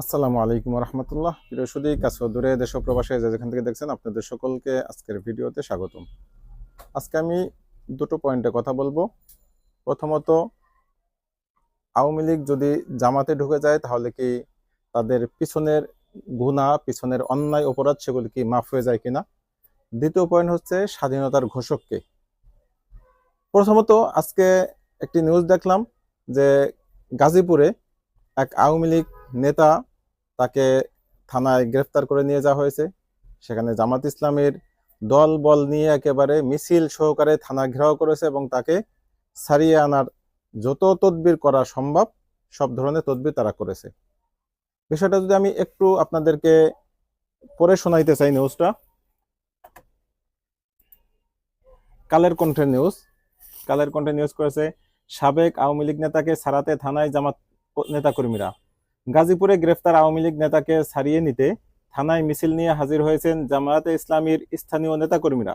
আসসালামু আলাইকুম রহমতুল্লাহ। প্রিয় সুদী কাছে দূরে, দেশ প্রবাসে যে যেখান থেকে দেখছেন, আপনাদের সকলকে আজকের ভিডিওতে স্বাগতম। আজকে আমি দুটো পয়েন্টে কথা বলব। প্রথমত, আওয়ামী লীগ যদি জামাতে ঢুকে যায়, তাহলে কি তাদের পিছনের গুণা, পিছনের অন্যায় অপরাধ সেগুলি কি মাফ হয়ে যায় কিনা? দ্বিতীয় পয়েন্ট হচ্ছে স্বাধীনতার ঘোষককে প্রথমত, আজকে একটি নিউজ দেখলাম যে গাজীপুরে এক আওয়ামী লীগ নেতা তাকে থানায় গ্রেফতার করে নিয়ে যাওয়া হয়েছে। সেখানে জামাত ইসলামের দল বল নিয়ে একেবারে মিছিল সহকারে থানা ঘেরাও করেছে এবং তাকে সারিয়ে আনার যত তদবির করা সম্ভব, সব ধরনের তদবির তারা করেছে। বিষয়টা যদি আমি একটু আপনাদেরকে পরে শোনাইতে চাই নিউজটা। কালের কণ্ঠের নিউজ। কালের কণ্ঠে নিউজ করেছে, সাবেক আওয়ামী লীগ নেতাকে সারাতে থানায় জামাত নেতাকর্মীরা। গাজীপুরে গ্রেফতার আওয়ামী লীগ নেতাকে ছাড়িয়ে নিতে থানায় মিছিল নিয়ে হাজির হয়েছেন জামায়াতে ইসলামীর স্থানীয় নেতাকর্মীরা।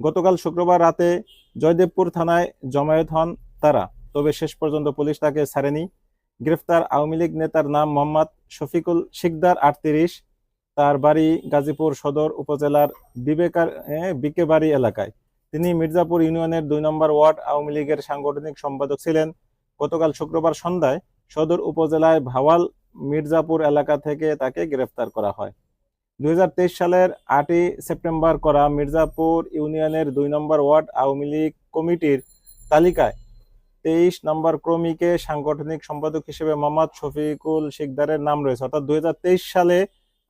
গতকাল শুক্রবার রাতে জয়দেবপুর থানায় জমায়েত হন তারা, তবে শেষ পর্যন্ত পুলিশ তাকে ছাড়েনি। গ্রেফতার আওয়ামী লীগ নেতার নাম মোহাম্মদ শফিকুল শিকদার আটত্রিশ, তার বাড়ি গাজীপুর সদর উপজেলার বিবেকার বিকেবাড়ি এলাকায়। তিনি মির্জাপুর ইউনিয়নের দুই নম্বর ওয়ার্ড আওয়ামী লীগের সাংগঠনিক সম্পাদক ছিলেন। গতকাল শুক্রবার সন্ধ্যায় সদর উপজেলায় ভাওয়াল মির্জাপুর এলাকা থেকে তাকে গ্রেফতার করা হয়। দুই সালের আটই সেপ্টেম্বর করা মির্জাপুর ইউনিয়নের দুই নম্বর ওয়ার্ড আওয়ামী লীগ কমিটির তালিকায় তেইশ নম্বর ক্রমিকে সাংগঠনিক সম্পাদক হিসেবে মোহাম্মদ শফিকুল শিকদারের নাম রয়েছে। অর্থাৎ দুই হাজার তেইশ সালে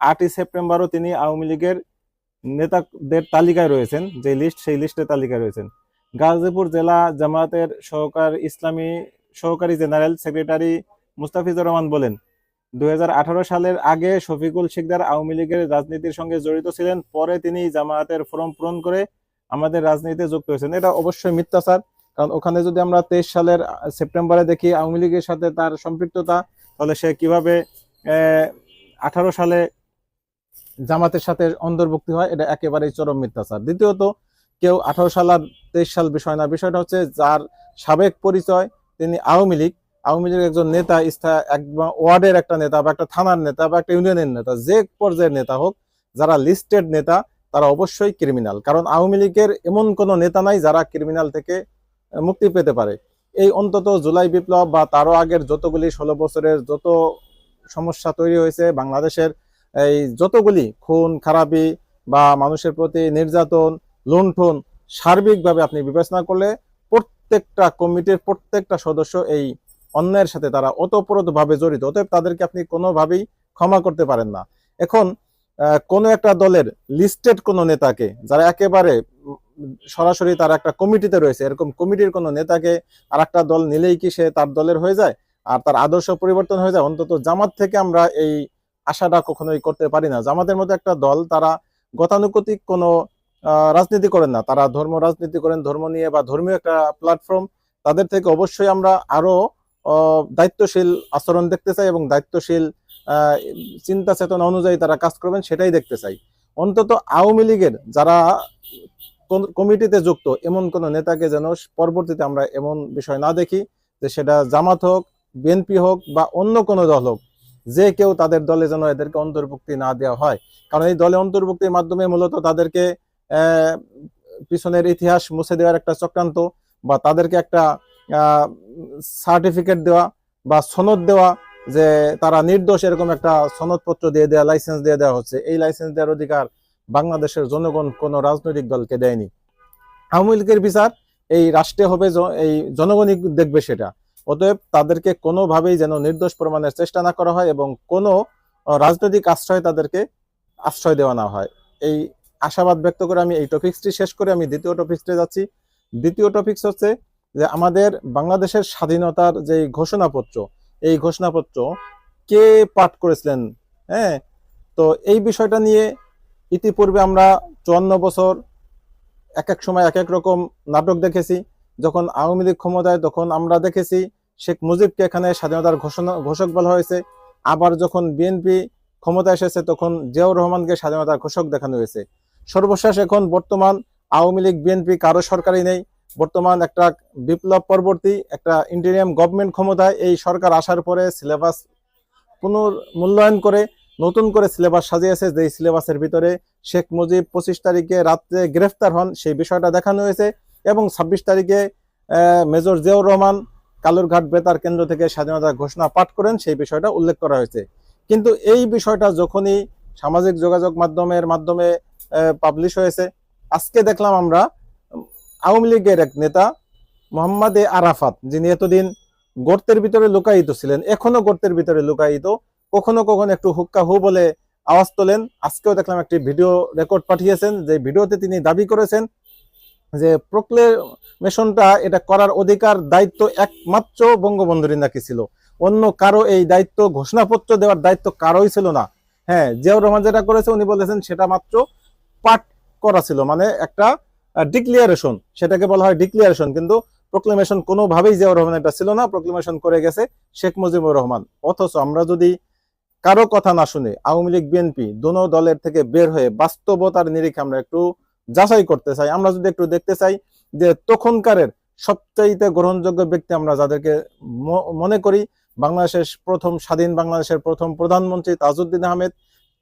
আটই সেপ্টেম্বরও তিনি আওয়ামী লীগের নেতাদের তালিকায় রয়েছেন, যে লিস্ট সেই লিস্টের তালিকায় রয়েছেন। গাজীপুর জেলা জামায়াতের সহকার ইসলামী সহকারী জেনারেল সেক্রেটারি মুস্তাফিজুর রহমান বলেন দুই হাজার আঠারো সালের আগে শফিকুল শিকদার আওয়ামী লীগের রাজনীতির সঙ্গে জড়িত ছিলেন, পরে তিনি জামায়াতের ফর্ম পূরণ করে আমাদের রাজনীতিতে যুক্ত হয়েছেন। এটা অবশ্যই মিথ্যাচার, কারণ ওখানে যদি আমরা তেইশ সালের সেপ্টেম্বরে দেখি আওয়ামী লীগের সাথে তার সম্পৃক্ততা, তাহলে সে কীভাবে আঠারো সালে জামাতের সাথে অন্তর্ভুক্তি হয়, এটা একেবারেই চরম মিথ্যাচার। দ্বিতীয়ত, কেউ আঠারো সাল আর তেইশ সাল বিষয় না, বিষয়টা হচ্ছে যার সাবেক পরিচয় তিনি আওয়ামী লীগ, আওয়ামী লীগের একজন নেতা ওয়ার্ডের একটা নেতা বা একটা থানার নেতা বা একটা ইউনিয়নের নেতা, যে পর্যায়ের নেতা হোক, যারা লিস্টেড নেতা, তারা অবশ্যই ক্রিমিনাল কারণ আওয়ামী লীগের এমন কোনো নেতা নাই যারা ক্রিমিনাল থেকে মুক্তি পেতে পারে। এই অন্তত জুলাই বিপ্লব বা তারও আগের যতগুলি ষোলো বছরের যত সমস্যা তৈরি হয়েছে বাংলাদেশের, এই যতগুলি খুন, খারাপি বা মানুষের প্রতি নির্যাতন, লুণ্ঠন, সার্বিকভাবে আপনি বিবেচনা করলে প্রত্যেকটা কমিটির প্রত্যেকটা সদস্য এই অন্যায়ের সাথে তারা ওতপ্রোতভাবে জড়িত, অতএব তাদেরকে আপনি কোনোভাবেই ক্ষমা করতে পারেন না। এখন কোনো একটা দলের লিস্টেড কোনো নেতাকে, যারা একেবারে সরাসরি তার একটা কমিটিতে রয়েছে, এরকম কমিটির কোনো নেতাকে আর একটা দল নিলেই কি সে তার দলের হয়ে যায়? আর তার আদর্শ পরিবর্তন হয়ে যায়? অন্তত জামাত থেকে আমরা এই আশাটা কখনোই করতে পারি না। জামাতের মতো একটা দল, তারা গতানুগতিক কোনো রাজনীতি করেন না। তারা ধর্ম রাজনীতি করেন, ধর্ম নিয়ে বা ধর্মীয় একটা প্ল্যাটফর্ম তাদের থেকে অবশ্যই আমরা আরও দায়িত্বশীল আচরণ দেখতে চাই এবং দায়িত্বশীল চিন্তা চেতনা অনুযায়ী তারা কাজ করবেন, সেটাই দেখতে চাই। অন্তত আওয়ামী লীগের যারা কমিটিতে যুক্ত, এমন কোন নেতাকে যেন পরবর্তীতে আমরা এমন বিষয় না দেখি যে সেটা জামাত হোক, বিএনপি হোক বা অন্য কোনো দল হোক, যে কেউ তাদের দলে যেন এদেরকে অন্তর্ভুক্তি না দেওয়া হয়। কারণ এই দলে অন্তর্ভুক্তির মাধ্যমে মূলত তাদেরকে পিছনের ইতিহাস মুছে দেওয়ার একটা চক্রান্ত বা তাদেরকে একটা সার্টিফিকেট দেওয়া বা সনদ দেওয়া যে তারা নির্দোষ এরকম একটা সনদপত্র দিয়ে দেওয়া লাইসেন্স দিয়ে দেওয়া হচ্ছে। এই লাইসেন্স দেওয়ার অধিকার বাংলাদেশের জনগণ কোনো রাজনৈতিক দলকে দেয়নি। আওয়ামী লীগের বিচার এই রাষ্ট্রে হবে এই জনগণই দেখবে সেটা। অতএব তাদেরকে কোনোভাবেই যেন নির্দোষ প্রমাণের চেষ্টা না করা হয় এবং কোনো, রাজনৈতিক আশ্রয় তাদেরকে আশ্রয় দেওয়া না হয়। এই আশাবাদ ব্যক্ত করে আমি এই টপিক্সটি শেষ করে আমি দ্বিতীয় টপিক্সটি যাচ্ছি। দ্বিতীয় টপিক্স হচ্ছে যে আমাদের বাংলাদেশের স্বাধীনতার যে ঘোষণাপত্র, এই ঘোষণাপত্র কে পাঠ করেছিলেন? হ্যাঁ? তো এই বিষয়টা নিয়ে ইতিপূর্বে আমরা চুয়ান্ন বছর এক এক সময় এক এক রকম নাটক দেখেছি। যখন আওয়ামী লীগ ক্ষমতায় তখন আমরা দেখেছি শেখ মুজিবকে এখানে স্বাধীনতার ঘোষণা, ঘোষক বলা হয়েছে। আবার যখন বিএনপি ক্ষমতা এসেছে তখন জিয়াউর রহমানকে স্বাধীনতার ঘোষক দেখানো হয়েছে। সর্বশেষ এখন বর্তমান আওয়ামী লীগ বিএনপি কারও সরকারই নেই। বর্তমান একটা বিপ্লব পরবর্তী, একটা ইন্টেরিয়াম গভর্নমেন্ট ক্ষমতায় এই সরকার আসার পরে সিলেবাস পুনর্মূল্যায়ন করে, নতুন করে সিলেবাস সাজিয়েছে যে সিলেবাসের ভিতরে শেখ মুজিব পঁচিশ তারিখে রাত্রে গ্রেফতার হন, সেই বিষয়টা দেখানো হয়েছে। এবং ছাব্বিশ তারিখে মেজর জিয়াউর রহমান কালুরঘাট বেতার কেন্দ্র থেকে স্বাধীনতা ঘোষণা পাঠ করেন, সেই বিষয়টা উল্লেখ করা হয়েছে। কিন্তু এই বিষয়টা যখনই সামাজিক যোগাযোগ মাধ্যমের মাধ্যমে পাবলিশ হয়েছে। আজকে দেখলাম আমরা আওয়ামী লীগের এক নেতা মোহাম্মদ এ আরাফাত, যিনি এতদিন গর্তের ভিতরে লুকায়িত ছিলেন, এখনও গর্তের ভিতরে লুকায়িত, কখনো কখনো একটু হুক্কা হু বলে আওয়াজ তোলেন। আজকেও দেখলাম একটি ভিডিও রেকর্ড পাঠিয়েছেন, যে ভিডিওতে তিনি দাবি করেছেন যে প্রক্লেমেশনটা এটা করার অধিকার, দায়িত্ব একমাত্র বঙ্গবন্ধুরই নাকি ছিল। অন্য কারও এই দায়িত্ব, ঘোষণাপত্র দেওয়ার দায়িত্ব কারোই ছিল না। হ্যাঁ জিয়াউর রহমান যেটা করেছে, উনি বলেছেন সেটা মাত্র পাঠ করা ছিল মানে একটা ডিক্লিয়ারেশন সেটাকে বলা হয় ডিক্লিয়ারেশন কিন্তু প্রক্লেমেশন কোনোভাবেই জিয়াউর রহমান এটা ছিল না প্রক্লেমেশন করে গেছে শেখ মুজিবুর রহমান। অথচ আমরা যদি কারও কথা না শুনে, আওয়ামী লীগ বিএনপি দোনো দলের থেকে বের হয়ে বাস্তবতার নিরিখে আমরা একটু যাচাই করতে চাই, আমরা যদি একটু দেখতে চাই যে তখনকারের সবচাইতে গ্রহণযোগ্য ব্যক্তি আমরা যাদেরকে মনে করি, বাংলাদেশের প্রথম স্বাধীন বাংলাদেশের প্রথম প্রধানমন্ত্রী তাজউদ্দিন আহমেদ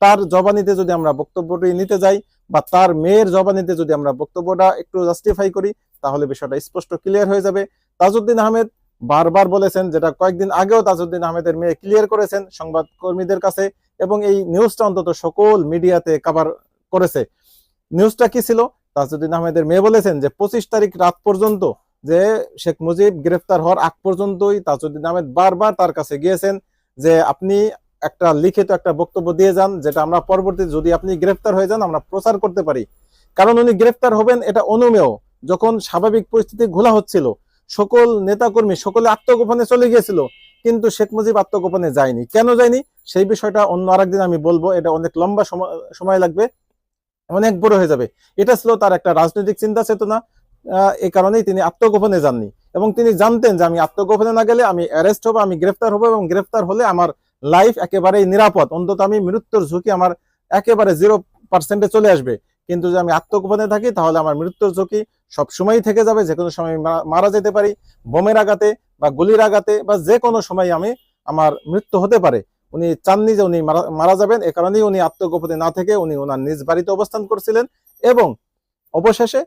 তার জবানিতে যদি আমরা বক্তব্যটি নিতে যাই বা তার মেয়ের জবানিতে যদি আমরা বক্তব্যটা একটু জাস্টিফাই করি, তাহলে বিষয়টা স্পষ্ট ক্লিয়ার হয়ে যাবে। তাজউদ্দিন আহমেদ বারবার বলেছেন, যেটা কয়েকদিন আগেও তাজউদ্দিন আহমেদের মেয়ে ক্লিয়ার করেছেন সংবাদ কর্মীদের কাছে এবং এই নিউজটা অন্তত সকল মিডিয়াতে কভার করেছে। নিউজটা কি ছিল? তাজউদ্দিন আহমেদের মেয়ে বলেছেন যে, পঁচিশ তারিখ রাত পর্যন্ত যে শেখ মুজিব গ্রেফতার হওয়ার আগ পর্যন্তই তাজউদ্দিন আহমেদ বারবার তার কাছে গিয়েছেন যে, আপনি একটা লিখিত একটা বক্তব্য দিয়ে যান, যেটা আমরা পরবর্তী যদি আপনি গ্রেফতার হয়ে যান, আমরা প্রচার করতে পারি। কারণ উনি গ্রেফতার হবেন, এটা অনুমেয়। যখন স্বাভাবিক পরিস্থিতি ঘোলা হচ্ছিল, সকল নেতাকর্মী, সকলে আত্মগোপনে চলে গিয়েছিল, কিন্তু শেখ মুজিব আত্মগোপনে যায়নি। কেন যায়নি? সেই বিষয়টা অন্য আরেকদিন আমি বলব, এটা অনেক লম্বা সময় লাগবে, অনেক বড় হয়ে যাবে। এটা ছিল তার একটা রাজনৈতিক চিন্তা চেতনা এই কারণেই তিনি আত্মগোপনে যাননি। এবং তিনি জানতেন যে আমি আত্মগোপনে না গেলে আমি অ্যারেস্ট হব, আমি গ্রেফতার হব, এবং গ্রেফতার হলে আমার লাইফ একেবারেই নিরাপদ। অন্তত আমি মৃত্যুর ঝুঁকি আমার একেবারে জিরো পার্সেন্টে চলে আসবে। কিন্তু যদি আমি আত্মগোপনে থাকি, তাহলে আমার মৃত্যুর ঝুঁকি সব সময়ই থেকে যাবে। যে কোনো সময় মারা- যেতে পারি, বোমের আঘাতে বা গুলির আঘাতে বা যে কোনো সময় আমি আমার মৃত্যু হতে পারে। উনি চাননি যে উনি মারা যাবেন, এ কারণেই উনি আত্মগোপনে না থেকে উনি ওনার নিজ বাড়িতে অবস্থান করছিলেন এবং অবশেষে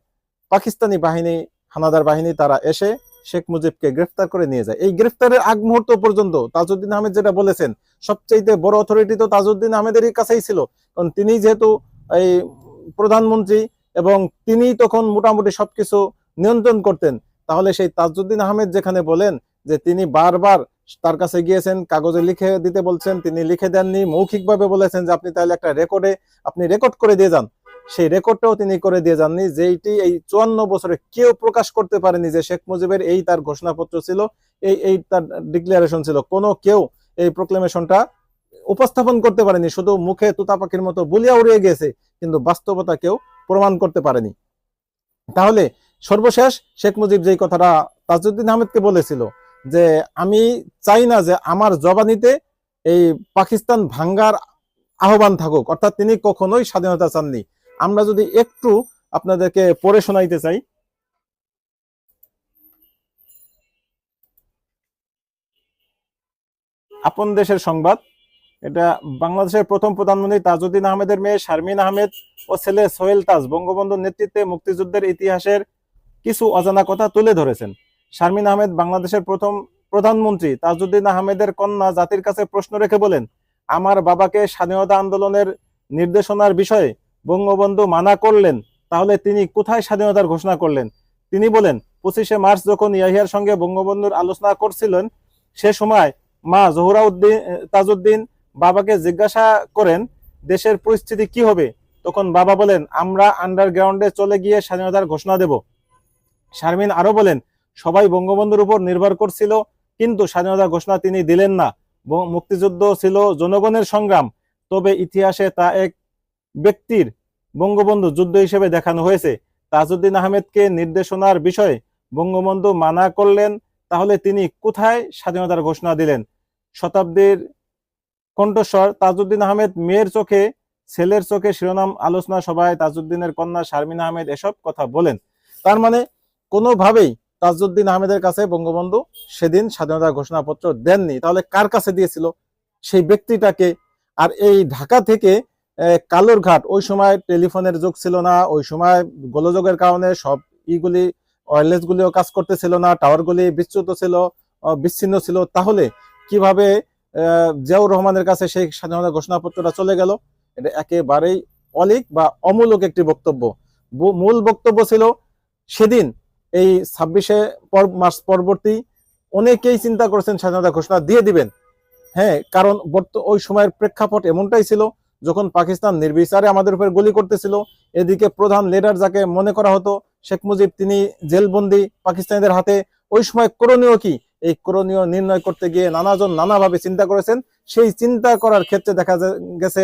পাকিস্তানি বাহিনী, হানাদার বাহিনী, তারা এসে শেখ মুজিবকে গ্রেফতার করে নিয়ে যায়। এই গ্রেফতারের আগ মুহূর্ত পর্যন্ত তাজউদ্দিন আহমেদ যেটা বলেছেন, সবচাইতে বড় অথরিটি তো তাজউদ্দিন আহমেদেরই কাছেই ছিল। কারণ তিনি যেহেতু এই প্রধানমন্ত্রী এবং তিনি তখন মোটামুটি সবকিছু নিয়ন্ত্রণ করতেন, তাহলে সেই তাজউদ্দিন আহমেদ যেখানে বলেন যে তিনি বারবার তার কাছে গিয়েছেন, কাগজে লিখে দিতে বলছেন, তিনি লিখে দেননি, মৌখিকভাবে বলেছেন যে আপনি তাহলে একটা রেকর্ডে আপনি রেকর্ড করে দিয়ে যান। সেই রেকর্ডটাও তিনি করে দিয়ে যাননি, যেইটি এই চুয়ান্ন বছরে কেউ প্রকাশ করতে পারেনি যে শেখ মুজিবের এই তার ঘোষণাপত্র ছিল, এই এই তার ডিক্লারেশন ছিল। কোনো কেউ এই প্রোক্লেমেশনটা উপস্থাপন করতে পারেনি, শুধু মুখে তুতা পাখির মতো বলিয়া উড়িয়ে গেছে, কিন্তু বাস্তবতা কেউ প্রমাণ করতে পারেনি। তাহলে সর্বশেষ শেখ মুজিব যেই কথাটা তাজউদ্দিন আহমেদকে বলেছিল, যে আমি চাই না যে আমার জবানিতে এই পাকিস্তান ভাঙ্গার আহ্বান থাকুক, অর্থাৎ তিনি কখনোই স্বাধীনতা চাননি। আমরা যদি একটু আপনাদেরকে পড়ে শোনাইতে চাই। আপন দেশের সংবাদ, এটা বাংলাদেশের প্রথম প্রধানমন্ত্রী তাজউদ্দিন আহমেদের মেয়ে শারমিন আহমেদ ও ছেলে সোহেল তাজ বঙ্গবন্ধুর নেতৃত্বে মুক্তিযুদ্ধের ইতিহাসের কিছু অজানা কথা তুলে ধরেছেন। শারমিন আহমেদ বাংলাদেশের প্রথম প্রধানমন্ত্রী, তাজউদ্দিন আহমেদের কন্যা জাতির কাছে প্রশ্ন রেখে বলেন, আমার বাবাকে স্বাধীনতা আন্দোলনের নির্দেশনার বিষয়ে বঙ্গবন্ধু মানা করলেন, তাহলে তিনি কোথায় স্বাধীনতার ঘোষণা করলেন? তিনি বলেন, পঁচিশে মার্চ যখন ইয়াহিয়ার সঙ্গে বঙ্গবন্ধুর আলোচনা করছিলেন, সে সময় মা জহুরা উদ্দিন তাজউদ্দিন বাবাকে জিজ্ঞাসা করেন, দেশের পরিস্থিতি কি হবে? তখন বাবা বলেন, আমরা আন্ডারগ্রাউন্ডে চলে গিয়ে স্বাধীনতার ঘোষণা দেব। শারমিন আরও বলেন, সবাই বঙ্গবন্ধুর উপর নির্ভর করছিল, কিন্তু স্বাধীনতার ঘোষণা তিনি দিলেন না। মুক্তিযুদ্ধ ছিল জনগণের সংগ্রাম, তবে ইতিহাসে তা এক ব্যক্তির বঙ্গবন্ধু যুদ্ধ হিসেবে দেখানো হয়েছে। তাজউদ্দিন আহমেদকে নির্দেশনার বিষয়ে বঙ্গবন্ধু মানা করলেন, তাহলে তিনি কোথায় স্বাধীনতার ঘোষণা দিলেন? শতাব্দীর কণ্ঠস্বর, তাজউদ্দিন আহমেদ মেয়ের চোখে, ছেলের চোখে শিরোনাম আলোচনা সভায় তাজউদ্দিনের কন্যা শারমিন আহমেদ এসব কথা বলেন। তার মানে কোনোভাবেই তাজউদ্দিন আহমেদের কাছে বঙ্গবন্ধু সেদিন স্বাধীনতা ঘোষণাপত্র দেননি। তাহলে কার কাছে দিয়েছিল? সেই ব্যক্তিটাকে। আর এই ঢাকা থেকে আহ, কালুরঘাট ওই সময় টেলিফোনের যুগ ছিল না ওই সময় গোলযোগের কারণে সব ইগুলি ওয়্যারলেস গুলিও কাজ করতেছিল না টাওয়ার গুলি বিচ্যুত ছিল বিচ্ছিন্ন ছিল। তাহলে কীভাবে জিয়াউর রহমানের কাছে সেই স্বাধীনতা ঘোষণাপত্রটা চলে গেল? এটা একেবারেই অলিক বা অমূলক একটি বক্তব্য। মূল বক্তব্য ছিল সেদিন এই ছাব্বিশে মাস পরবর্তী অনেকেই চিন্তা করেছেন স্বাধীনতা ঘোষণা দিয়ে দিবেন। হ্যাঁ কারণ ওই সময়ের প্রেক্ষাপট এমনটাই ছিল যখন পাকিস্তান নির্বিচারে আমাদের উপর গুলি করতেছিল, এদিকে প্রধান লিডার যাকে মনে করা হতো, শেখ মুজিব, তিনি জেলবন্দি পাকিস্তানিদের হাতে। ওই সময় করণীয় কি? এই করণীয় নির্ণয় করতে গিয়ে নানাজন নানাভাবে চিন্তা করেছেন। সেই চিন্তা করার ক্ষেত্রে দেখা গেছে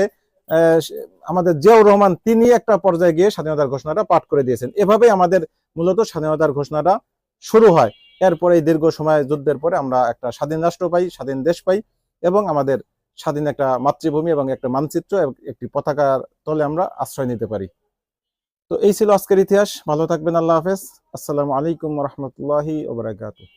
আমাদের জিয়াউর রহমান, তিনি একটা পর্যায়ে গিয়ে স্বাধীনতার ঘোষণাটা পাঠ করে দিয়েছেন। এভাবে আমাদের মূলত স্বাধীনতার ঘোষণাটা শুরু হয়। এরপরে দীর্ঘ সময় যুদ্ধের পরে আমরা একটা স্বাধীন রাষ্ট্র পাই, স্বাধীন দেশ পাই এবং আমাদের স্বাধীন একটা মাতৃভূমি এবং একটা মানচিত্র একটি পতাকার তলে আমরা আশ্রয় নিতে পারি। তো এই ছিল আজকের ইতিহাস। ভালো থাকবেন। আল্লাহ হাফেজ। আসসালামু আলাইকুম রহমতুল্লাহি ওবরাকাতুহ